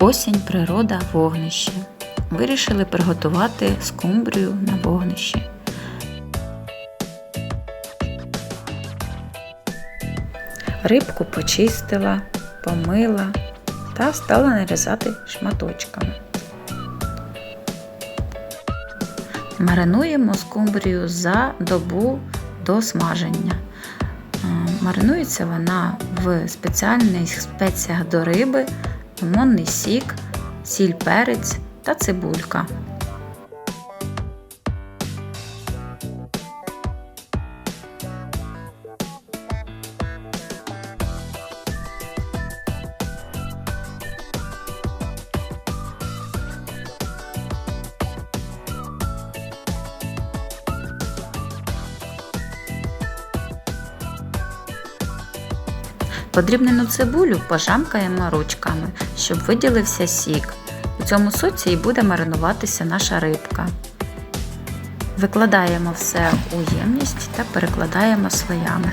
Осінь, природа, вогнище. Вирішили приготувати скумбрію на вогнищі. Рибку почистила, помила та стала нарізати шматочками. Маринуємо скумбрію за добу до смаження. Е, Маринується вона в спеціальних спеціях до риби, лимонний сік, сіль перець та цибулька. Подрібнену цибулю пожамкаємо ручками, щоб виділився сік. У цьому соці і буде маринуватися наша рибка. Викладаємо все у ємність та перекладаємо слоями.